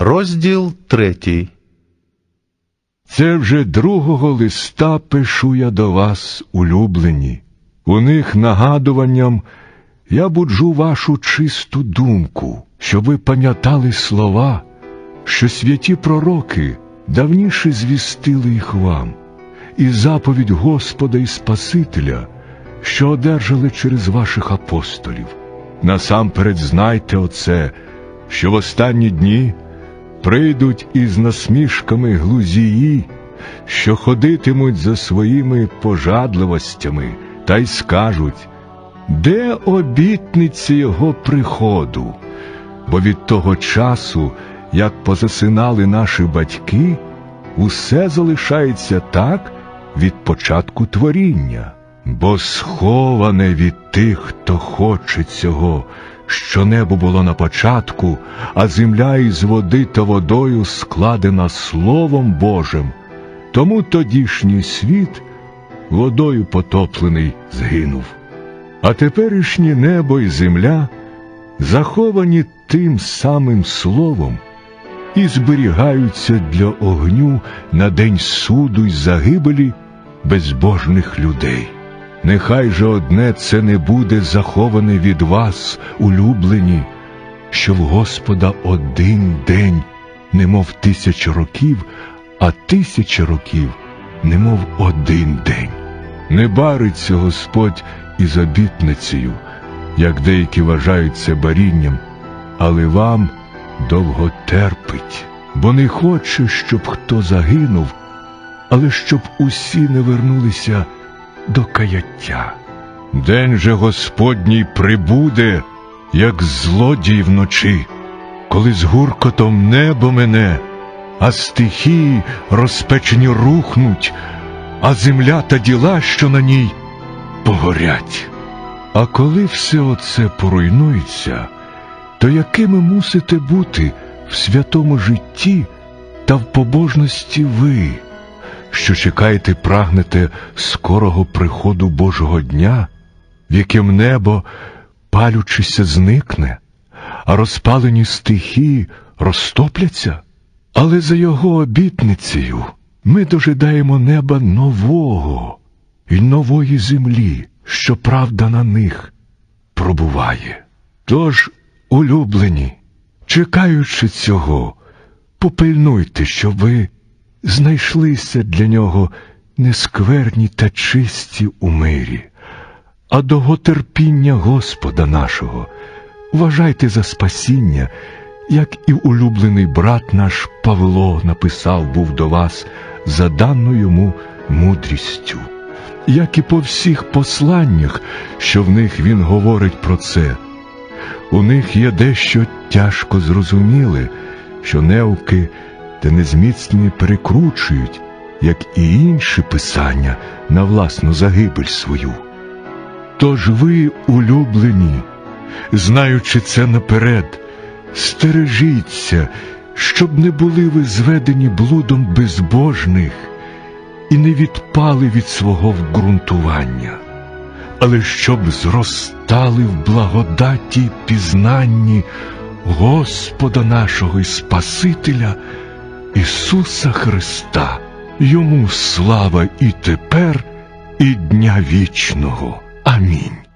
Розділ третій. Це вже другого листа пишу я до вас, улюблені. У них нагадуванням я буджу вашу чисту думку, щоб ви пам'ятали слова, що святі пророки давніше звістили їх вам, і заповідь Господа і Спасителя, що одержали через ваших апостолів. Насамперед знайте оце, що в останні дні прийдуть із насмішками глузії, що ходитимуть за своїми пожадливостями, та й скажуть, де обітниці його приходу? Бо від того часу, як позасинали наші батьки, усе залишається так від початку творіння, бо сховане від тих, хто хоче цього, що небо було на початку, а земля із води та водою складена Словом Божим. Тому тодішній світ водою потоплений згинув. А теперішнє небо і земля заховані тим самим словом і зберігаються для огню на день суду й загибелі безбожних людей. Нехай же одне це не буде заховане від вас, улюблені, що в Господа один день, немов тисяча років, а тисяча років, немов один день. Не бариться Господь із обітницею, як деякі вважають це барінням, але вам довго терпить, бо не хоче, щоб хто загинув, але щоб усі не вернулися до каяття. День же Господній прибуде, як злодій вночі, коли з гуркотом небо мене, а стихії розпечені рухнуть, а земля та діла, що на ній, погорять. А коли все оце поруйнується, то якими мусите бути в святому житті та в побожності ви, що чекаєте, прагнете скорого приходу Божого дня, в яким небо, палючися, зникне, а розпалені стихії розтопляться? Але за його обітницею ми дожидаємо неба нового і нової землі, що правда на них пробуває. Тож, улюблені, чекаючи цього, попильнуйте, щоб ви знайшлися для нього нескверні та чисті у мирі, а довготерпіння Господа нашого вважайте за спасіння, як і улюблений брат наш Павло написав був до вас за дану йому мудрістю, як і по всіх посланнях, що в них він говорить про це. У них є дещо тяжко зрозуміле, що неуки та незміцні перекручують, як і інші писання на власну загибель свою. Тож ви, улюблені, знаючи це наперед, стережіться, щоб не були ви зведені блудом безбожних і не відпали від свого вґрунтування, але щоб зростали в благодаті й пізнанні Господа нашого і Спасителя Ісуса Христа, йому слава і тепер, і дня вічного. Амінь.